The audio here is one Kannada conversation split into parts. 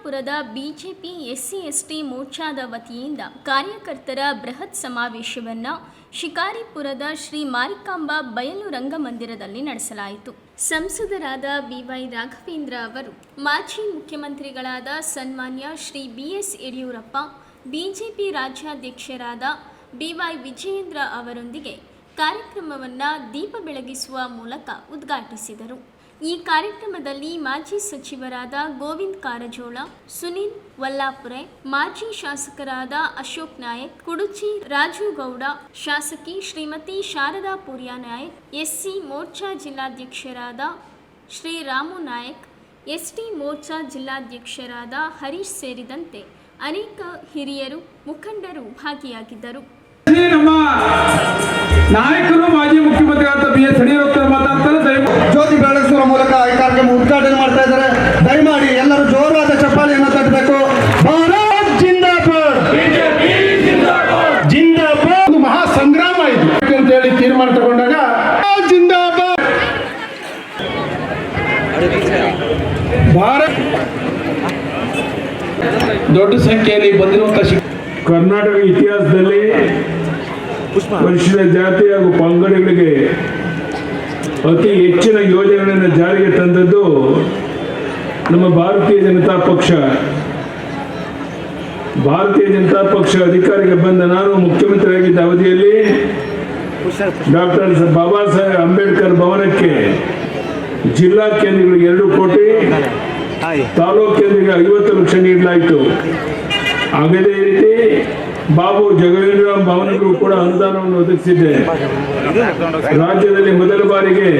ಶಿಕಾರಿಪುರದ ಬಿಜೆಪಿ ಎಸ್ಸಿ ಎಸ್ಟಿ ಮೋರ್ಚಾದ ವತಿಯಿಂದ ಕಾರ್ಯಕರ್ತರ ಬೃಹತ್ ಸಮಾವೇಶವನ್ನು ಶಿಕಾರಿಪುರದ ಶ್ರೀ ಮಾರಿಕಾಂಬಾ ಬಯಲು ರಂಗಮಂದಿರದಲ್ಲಿ ನಡೆಸಲಾಯಿತು. ಸಂಸದರಾದ ಬಿವೈ ರಾಘವೇಂದ್ರ ಅವರು, ಮಾಜಿ ಮುಖ್ಯಮಂತ್ರಿಗಳಾದ ಸನ್ಮಾನ್ಯ ಶ್ರೀ ಬಿಎಸ್ ಯಡಿಯೂರಪ್ಪ, ಬಿಜೆಪಿ ರಾಜ್ಯಾಧ್ಯಕ್ಷರಾದ ಬಿವೈ ವಿಜಯೇಂದ್ರ ಅವರೊಂದಿಗೆ ಕಾರ್ಯಕ್ರಮವನ್ನು ದೀಪ ಬೆಳಗಿಸುವ ಮೂಲಕ ಉದ್ಘಾಟಿಸಿದರು. ಈ ಕಾರ್ಯಕ್ರಮದಲ್ಲಿ ಮಾಜಿ ಸಚಿವರಾದ ಗೋವಿಂದ್ ಕಾರಜೋಳ, ಸುನಿಲ್ ವಲ್ಲಾಪುರೆ, ಮಾಜಿ ಶಾಸಕರಾದ ಅಶೋಕ್ ನಾಯಕ್, ಕುಡುಚಿ ರಾಜು ಗೌಡ ಶಾಸಕಿ ಶ್ರೀಮತಿ ಶಾರದಾ ಪೂರ್ಯ ನಾಯಕ್, ಎಸ್ಸಿ ಮೋರ್ಚಾ ಜಿಲ್ಲಾಧ್ಯಕ್ಷರಾದ ಶ್ರೀ ರಾಮು ನಾಯಕ್, ಎಸ್ಟಿ ಮೋರ್ಚಾ ಜಿಲ್ಲಾಧ್ಯಕ್ಷರಾದ ಹರೀಶ್ ಸೇರಿದಂತೆ ಅನೇಕ ಹಿರಿಯರು, ಮುಖಂಡರು ಭಾಗಿಯಾಗಿದ್ದರು. ನಾಯಕರು ಮಾಜಿ ಮುಖ್ಯಮಂತ್ರಿಗಳಾದ ಬಿ ಎಸ್ ಯಡಿಯೂರಪ್ಪ ಭಾರತ್. ದೊಡ್ಡ ಸಂಖ್ಯೆಯಲ್ಲಿ ಬಂದಿರುವಂತಹ ಕರ್ನಾಟಕ ಇತಿಹಾಸದಲ್ಲಿ ಪರಿಶಿಷ್ಟ ಜಾತಿ ಹಾಗೂ ಪಂಗಡಗಳಿಗೆ ಅತಿ ಹೆಚ್ಚಿನ ಯೋಜನೆಗಳನ್ನು ಜಾರಿಗೆ ತಂದದ್ದು ನಮ್ಮ ಭಾರತೀಯ ಜನತಾ ಪಕ್ಷ. ಭಾರತೀಯ ಜನತಾ ಪಕ್ಷ ಅಧಿಕಾರಿಗೆ ಬಂದ ನಾನು ಮುಖ್ಯಮಂತ್ರಿಯಾಗಿದ್ದ ಅವಧಿಯಲ್ಲಿ ಡಾಕ್ಟರ್ ಬಾಬಾ ಸಾಹೇಬ್ ಅಂಬೇಡ್ಕರ್ ಭವನಕ್ಕೆ ಜಿಲ್ಲಾ ಕೇಂದ್ರಗಳಿಗೆ ಎರಡು ಕೋಟಿ ತಾಲೂಕು ಕೇಂದ್ರಕ್ಕೆ ಐವತ್ತು ಲಕ್ಷ ನೀಡಲಾಯಿತು. ಅದೇ ರೀತಿ ಬಾಬು ಜಗವೀಂದ್ರ ಭವನಗಳು ಕೂಡ ಅನುದಾನವನ್ನು ಒದಗಿಸಿದೆ ರಾಜ್ಯದಲ್ಲಿ ಮೊದಲ ಬಾರಿಗೆ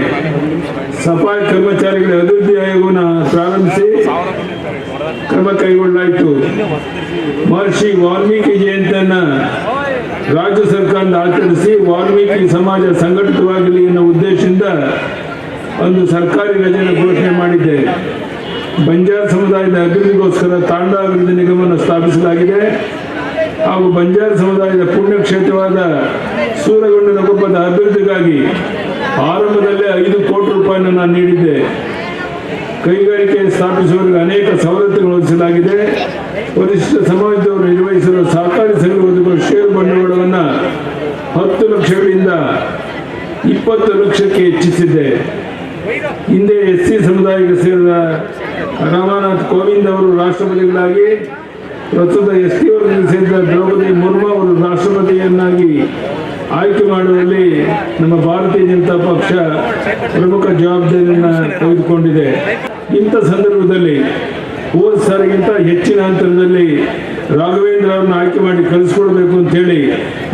ಸಫಾಯಿ ಕರ್ಮಚಾರಿಗಳ ಅಭಿವೃದ್ಧಿ ಆಯೋಗವನ್ನು ಪ್ರಾರಂಭಿಸಿ ಕ್ರಮ ಕೈಗೊಳ್ಳಲಾಯಿತು. ಮಹರ್ಷಿ ವಾಲ್ಮೀಕಿ ಜಯಂತಿಯನ್ನ ರಾಜ್ಯ ಸರ್ಕಾರ ಆಚರಿಸಿ ವಾಲ್ಮೀಕಿ ಸಮಾಜ ಸಂಘಟಿತವಾಗಲಿ ಎನ್ನುವ ಉದ್ದೇಶದಿಂದ ಒಂದು ಸರ್ಕಾರಿ ರಜೆಯನ್ನು ಘೋಷಣೆ ಮಾಡಿದೆ ಬಂಜಾರ ಸಮುದಾಯದ ಅಭಿವೃದ್ಧಿಗೋಸ್ಕರ ತಾಂಡ ಅಭಿವೃದ್ಧಿ ನಿಗಮವನ್ನು ಸ್ಥಾಪಿಸಲಾಗಿದೆ. ಹಾಗೂ ಬಂಜಾರ ಸಮುದಾಯದ ಪುಣ್ಯಕ್ಷೇತ್ರವಾದ ಸೂರಗೊಂಡನ ಕೊಪ್ಪದ ಅಭಿವೃದ್ಧಿಗಾಗಿ ಆರಂಭದಲ್ಲೇ ಐದು ಕೋಟಿ ರೂಪಾಯಿಯನ್ನು ನಾನು ನೀಡಿದ್ದೆ. ಕೈಗಾರಿಕೆ ಸ್ಥಾಪಿಸುವವರಿಗೆ ಅನೇಕ ಸವಲತ್ತುಗಳು ಒದಗಿಸಲಾಗಿದೆ. ವರಿಷ್ಠ ಸಮಾಜದವರು ನಿರ್ವಹಿಸಲು ಸಹಕಾರಿ ಸಂಘ ಒದಗುವ ಷೇರು ಬಂಡವಾಳವನ್ನು ಹತ್ತು ಲಕ್ಷಗಳಿಂದ ಇಪ್ಪತ್ತು ಲಕ್ಷಕ್ಕೆ ಹೆಚ್ಚಿಸಿದೆ ಹಿಂದೆ ಎಸ್ ಸಿ ಸಮುದಾಯಕ್ಕೆ ಸೇರಿದ ರಾಮನಾಥ್ ಕೋವಿಂದ್ ಅವರು ರಾಷ್ಟ್ರಪತಿಗಳಾಗಿ, ಪ್ರಸ್ತುತ ಎಸ್ ಟಿ ವರ್ಗಕ್ಕೆ ಸೇರಿದ ದ್ರೌಪದಿ ಮುರ್ಮು ಅವರು ರಾಷ್ಟ್ರಪತಿಯನ್ನಾಗಿ ಆಯ್ಕೆ ಮಾಡುವಲ್ಲಿ ನಮ್ಮ ಭಾರತೀಯ ಜನತಾ ಪಕ್ಷ ಪ್ರಮುಖ ಜವಾಬ್ದಾರಿಯನ್ನು ತೆಗೆದುಕೊಂಡಿದೆ. ಇಂಥ ಸಂದರ್ಭದಲ್ಲಿ ಹೋದ ಸಾರಿಗಿಂತ ಹೆಚ್ಚಿನ ಅಂತರದಲ್ಲಿ ರಾಘವೇಂದ್ರ ಅವರನ್ನು ಆಯ್ಕೆ ಮಾಡಿ ಕಳಿಸ್ಕೊಡ್ಬೇಕು ಅಂತ ಹೇಳಿ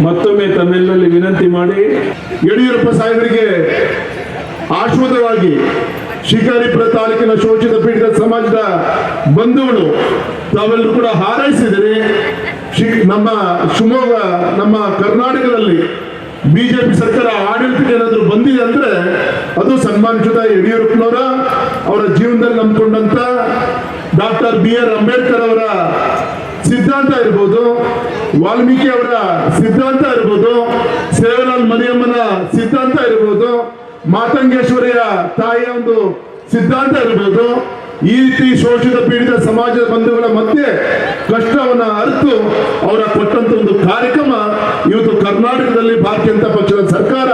ಮತ್ತೊಮ್ಮೆ ತಮ್ಮೆಲ್ಲರಲ್ಲಿ ವಿನಂತಿ ಮಾಡಿ. ಯಡಿಯೂರಪ್ಪ ಸಾಹೇಬರಿಗೆ ಆಶ್ವಾದವಾಗಿ ಶಿಕಾರಿಪುರ ತಾಲೂಕಿನ ಶೋಷಿತ ಪೀಡಿತ ಸಮಾಜದ ಬಂಧುಗಳು ತಾವೆಲ್ಲರೂ ಕೂಡ ಹಾರೈಸಿದರೆ ನಮ್ಮ ಶಿವಮೊಗ್ಗ, ನಮ್ಮ ಕರ್ನಾಟಕದಲ್ಲಿ ಬಿಜೆಪಿ ಸರ್ಕಾರ ಆಡಳಿತಕ್ಕೆ ಏನಾದರೂ ಬಂದಿದೆ ಅಂದ್ರೆ ಅದು ಸನ್ಮಾನಿಸಿದ ಯಡಿಯೂರಪ್ಪನವರ ಅವರ ಜೀವನದಲ್ಲಿ ನಂಬಿಕೊಂಡಂತ ಡಾಕ್ಟರ್ ಬಿ ಆರ್ ಅಂಬೇಡ್ಕರ್ ಅವರ ಸಿದ್ಧಾಂತ ಇರ್ಬೋದು, ವಾಲ್ಮೀಕಿ ಅವರ ಸಿದ್ಧಾಂತ ಇರ್ಬೋದು, ಸೇವಲಾಲ್ ಮರಿಯಮ್ಮನ ಸಿದ್ಧಾಂತ ಇರ್ಬೋದು ಮಾತಂಗೇಶ್ವರಿಯ ತಾಯಿಯ ಒಂದು ಸಿದ್ಧಾಂತ ಇರಬಹುದು ಈ ರೀತಿ ಶೋಷಿತ ಪೀಡಿತ ಸಮಾಜದ ಬಂಧುಗಳ ಮಧ್ಯೆ ಕಷ್ಟವನ್ನ ಅರಿತು ಅವರ ಕೊಟ್ಟಂತ ಒಂದು ಕಾರ್ಯಕ್ರಮ ಇವತ್ತು ಕರ್ನಾಟಕದಲ್ಲಿ ಭಾರತೀಯ ಜನತಾ ಪಕ್ಷದ ಸರ್ಕಾರ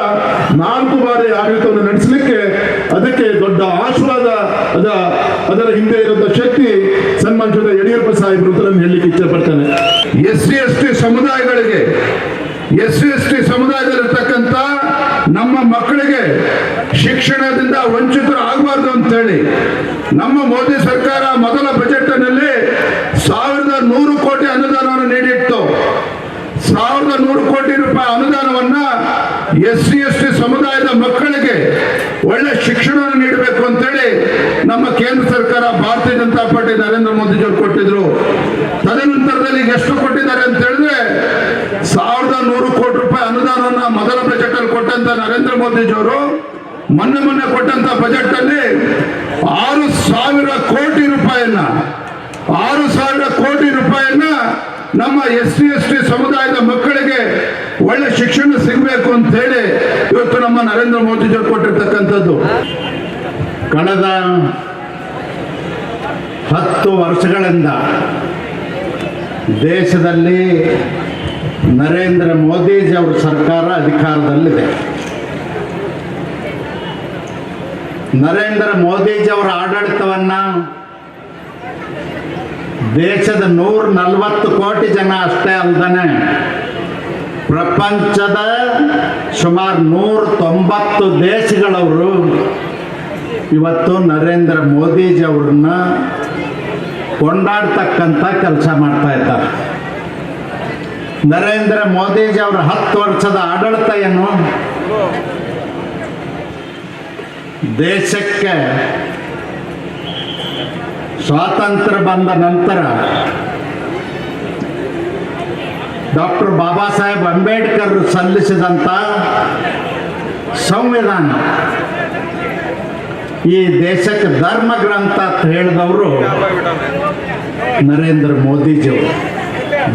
ನಾಲ್ಕು ಬಾರಿ ಆಡಳಿತವನ್ನು ನಡೆಸಲಿಕ್ಕೆ ಅದಕ್ಕೆ ದೊಡ್ಡ ಆಶೀರ್ವಾದ, ಅದ, ಅದರ ಹಿಂದೆ ಇರುವಂತ ಶಕ್ತಿ ಸನ್ಮಾನಿಸಿದ ಯಡಿಯೂರಪ್ಪ ಸಾಹೇಬರು ಅಂತ ನಾನು ಹೇಳಲಿಕ್ಕೆ ಇಷ್ಟಪಡ್ತೇನೆ ಎಸ್ ಸಿ ಎಸ್ ಸಮುದಾಯಗಳಿಗೆ ಎಸ್ ಸಿ ಎಸ್ ಟಿ ಸಮುದಾಯದಲ್ಲಿರ್ತಕ್ಕಂಥ ನಮ್ಮ ಮಕ್ಕಳಿಗೆ ಶಿಕ್ಷಣದಿಂದ ವಂಚಿತರು ಆಗಬಾರ್ದು ಅಂತೇಳಿ ನಮ್ಮ ಮೋದಿ ಸರ್ಕಾರ ಮೊದಲ ಬಜೆಟ್ನಲ್ಲಿ ಸಾವಿರದ ನೂರು ಕೋಟಿ ಅನುದಾನವನ್ನು ನೀಡಿತ್ತು. ಸಾವಿರದ ನೂರು ಕೋಟಿ ರೂಪಾಯಿ ಅನುದಾನವನ್ನ ಎಸ್ ಸಿ ಎಸ್ ಟಿ ಸಮುದಾಯದ ಮಕ್ಕಳಿಗೆ ಒಳ್ಳೆ ಶಿಕ್ಷಣವನ್ನು ನೀಡಬೇಕು ಅಂತೇಳಿ ನಮ್ಮ ಕೇಂದ್ರ ಸರ್ಕಾರ ಭಾರತೀಯ ಜನತಾ ಪಾರ್ಟಿ ನರೇಂದ್ರ ಮೋದಿಜಿಯವರು ಕೊಟ್ಟಿದ್ರು. ತದನಂತರದಲ್ಲಿ ಈಗ ಎಷ್ಟು ಕೊಟ್ಟಿದ್ದಾರೆ ಅಂತ ಹೇಳಿದ್ರೆ ಸಾವಿರದ ನೂರು ಕೋಟಿ ರೂಪಾಯಿ ಅನುದಾನವನ್ನ ಮೊದಲ ಬಜೆಟ್ ಅಲ್ಲಿ ಕೊಟ್ಟಂತ ನರೇಂದ್ರ ಮೋದಿಜಿಯವರು ಮೊನ್ನೆ ಮೊನ್ನೆ ಕೊಟ್ಟಂತ ಬಜೆಟ್ ಅಲ್ಲಿ ಆರು ಸಾವಿರ ಕೋಟಿ ರೂಪಾಯಿಯನ್ನ ಆರು ಸಾವಿರ ಕೋಟಿ ರೂಪಾಯಿಯನ್ನ ನಮ್ಮ ಎಸ್ ಸಿ, ಎಸ್ ಟಿ ಸಮುದಾಯದ ಮಕ್ಕಳಿಗೆ ಒಳ್ಳೆ ಶಿಕ್ಷಣ ಸಿಗಬೇಕು ಅಂತ ಹೇಳಿ ಇವತ್ತು ನಮ್ಮ ನರೇಂದ್ರ ಮೋದಿ ಜೊತೆ ಕೊಟ್ಟಿರ್ತಕ್ಕಂಥದ್ದು. ಕಳೆದ ಹತ್ತು ವರ್ಷಗಳಿಂದ ದೇಶದಲ್ಲಿ ನರೇಂದ್ರ ಮೋದಿಜಿ ಅವರ ಸರ್ಕಾರ ಅಧಿಕಾರದಲ್ಲಿದೆ. ನರೇಂದ್ರ ಮೋದಿಜಿಯವರ ಆಡಳಿತವನ್ನ ದೇಶದ ನೂರ ನಲ್ವತ್ತು ಕೋಟಿ ಜನ ಅಷ್ಟೇ ಅಲ್ದನೆ ಪ್ರಪಂಚದ ಸುಮಾರು ನೂರ ತೊಂಬತ್ತು ದೇಶಗಳವರು ಇವತ್ತು ನರೇಂದ್ರ ಮೋದಿಜಿ ಅವ್ರನ್ನ ಕೊಂಡಾಡ್ತಕ್ಕಂಥ ಕೆಲಸ ಮಾಡ್ತಾ ಇದ್ದಾರೆ. ನರೇಂದ್ರ ಮೋದಿಜಿ ಅವರ ಹತ್ತು ವರ್ಷದ ಆಡಳಿತ ಏನು? ದೇಶಕ್ಕೆ ಸ್ವಾತಂತ್ರ್ಯ ಬಂದ ನಂತರ ಡಾಕ್ಟರ್ ಬಾಬಾ ಸಾಹೇಬ್ ಅಂಬೇಡ್ಕರ್ ಸಲ್ಲಿಸಿದಂಥ ಸಂವಿಧಾನ. ಈ ದೇಶಕ್ಕೆ ಧರ್ಮ ಗ್ರಂಥ ಅಂತ ಹೇಳಿದವರು ನರೇಂದ್ರ ಮೋದಿಜಿಯವರು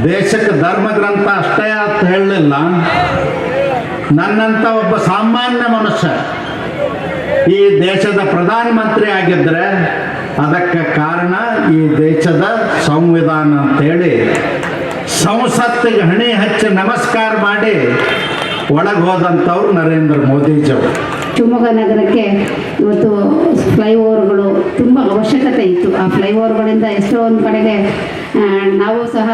ದೇಶಕ್ಕೆ ಧರ್ಮ ಗ್ರಂಥ ಅಷ್ಟೇ ಅಂತ ಹೇಳಲಿಲ್ಲ. ನನ್ನಂಥ ಒಬ್ಬ ಸಾಮಾನ್ಯ ಮನುಷ್ಯ ಈ ದೇಶದ ಪ್ರಧಾನ ಮಂತ್ರಿ ಆಗಿದ್ರೆ ಅದಕ್ಕೆ ಕಾರಣ ಈ ದೇಶದ ಸಂವಿಧಾನ ಅಂತೇಳಿ ಸಂಸತ್ತಿಗೆ ಹಣಿ ಹಚ್ಚಿ ನಮಸ್ಕಾರ ಮಾಡಿ ಒಳಗೆ ಹೋದಂಥವ್ರು ನರೇಂದ್ರ ಮೋದಿಜಿಯವರು. ಶಿವಮೊಗ್ಗ ನಗರಕ್ಕೆ ಇವತ್ತು ಫ್ಲೈಓವರ್ಗಳು ತುಂಬ ಅವಶ್ಯಕತೆ ಇತ್ತು. ಆ ಫ್ಲೈಓವರ್ಗಳಿಂದ ಎಷ್ಟೋ ಒಂದು ಕಡೆಗೆ ನಾವು ಸಹ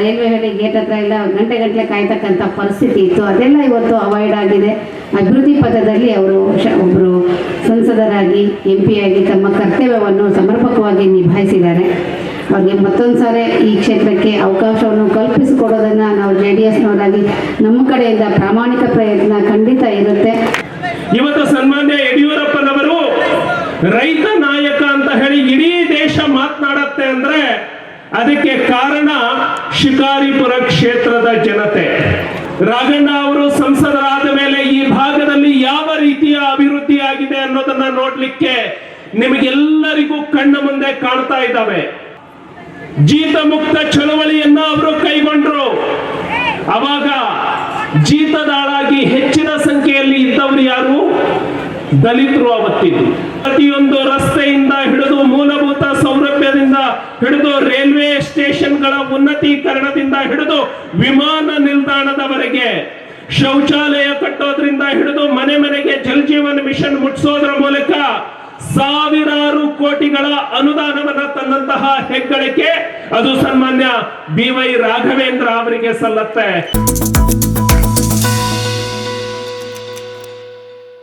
ರೈಲ್ವೆ ಹಳಿ ಗೇಟ್ ಹತ್ರ ಎಲ್ಲ ಗಂಟೆ ಗಂಟೆ ಕಾಯ್ತಕ್ಕಂಥ ಪರಿಸ್ಥಿತಿ ಇತ್ತು. ಅದೆಲ್ಲ ಇವತ್ತು ಅವಾಯ್ಡ್ ಆಗಿದೆ. ಅಭಿವೃದ್ಧಿ ಪಥದಲ್ಲಿ ಅವರು ಒಬ್ಬರು ಸಂಸದರಾಗಿ ಎಂ ಆಗಿ ತಮ್ಮ ಕರ್ತವ್ಯವನ್ನು ಸಮರ್ಪಕವಾಗಿ ನಿಭಾಯಿಸಿದ್ದಾರೆ. ಅವ್ರಿಗೆ ಮತ್ತೊಂದು ಸಾರಿ ಈ ಕ್ಷೇತ್ರಕ್ಕೆ ಅವಕಾಶವನ್ನು ಕಲ್ಪಿಸಿಕೊಡೋದನ್ನು ನಾವು ಜೆ ಡಿ ಎಸ್ನವರಾಗಿ ನಮ್ಮ ಕಡೆಯಿಂದ ಪ್ರಾಮಾಣಿಕ ಪ್ರಯತ್ನ ಖಂಡಿತ ಇರುತ್ತೆ. ಇವತ್ತು ಸನ್ಮಾನ್ಯ ಯಡಿಯೂರಪ್ಪನವರು ರೈತ ನಾಯಕ ಅಂತ ಹೇಳಿ ಇಡೀ ದೇಶ ಮಾತನಾಡತ್ತೆ ಅಂದ್ರೆ ಅದಕ್ಕೆ ಕಾರಣ ಶಿಕಾರಿಪುರ ಕ್ಷೇತ್ರದ ಜನತೆ. ರಾಘಣ್ಣ ಅವರು ಸಂಸದರಾದ ಮೇಲೆ ಈ ಭಾಗದಲ್ಲಿ ಯಾವ ರೀತಿಯ ಅಭಿವೃದ್ಧಿ ಆಗಿದೆ ಅನ್ನೋದನ್ನ ನೋಡ್ಲಿಕ್ಕೆ ನಿಮಗೆಲ್ಲರಿಗೂ ಕಣ್ಣ ಮುಂದೆ ಕಾಣ್ತಾ ಇದ್ದಾವೆ. ಜೀತ ಮುಕ್ತ ಚಳವಳಿಯನ್ನ ಅವರು ಕೈಗೊಂಡ್ರು. ಅವಾಗ ಜೀತದಾಳಾಗಿ ಹೆಚ್ಚಿನ ಸಂಖ್ಯೆಯಲ್ಲಿ ಇದ್ದವರು ಯಾರು? ದಲಿತರು ಆವತ್ತಿದ್ದು. ಪ್ರತಿಯೊಂದು ರಸ್ತೆಯಿಂದ ಹಿಡಿದು ಮೂಲಭೂತ ಸೌಲಭ್ಯದಿಂದ ಹಿಡಿದು ರೈಲ್ವೆ ಸ್ಟೇಷನ್ಗಳ ಉನ್ನತೀಕರಣದಿಂದ ಹಿಡಿದು ವಿಮಾನ ನಿಲ್ದಾಣದವರೆಗೆ ಶೌಚಾಲಯ ಕಟ್ಟೋದ್ರಿಂದ ಹಿಡಿದು ಮನೆ ಮನೆಗೆ ಜಲ್ ಜೀವನ್ ಮಿಷನ್ ಮೂಲಕ ಸಾವಿರಾರು ಕೋಟಿಗಳ ಅನುದಾನವನ್ನ ತಂದಂತಹ ಹೆಗ್ಗಳಿಕೆ ಅದು ಸನ್ಮಾನ್ಯ ಬಿ ವೈ ರಾಘವೇಂದ್ರ ಅವರಿಗೆ ಸಲ್ಲತ್ತೆ.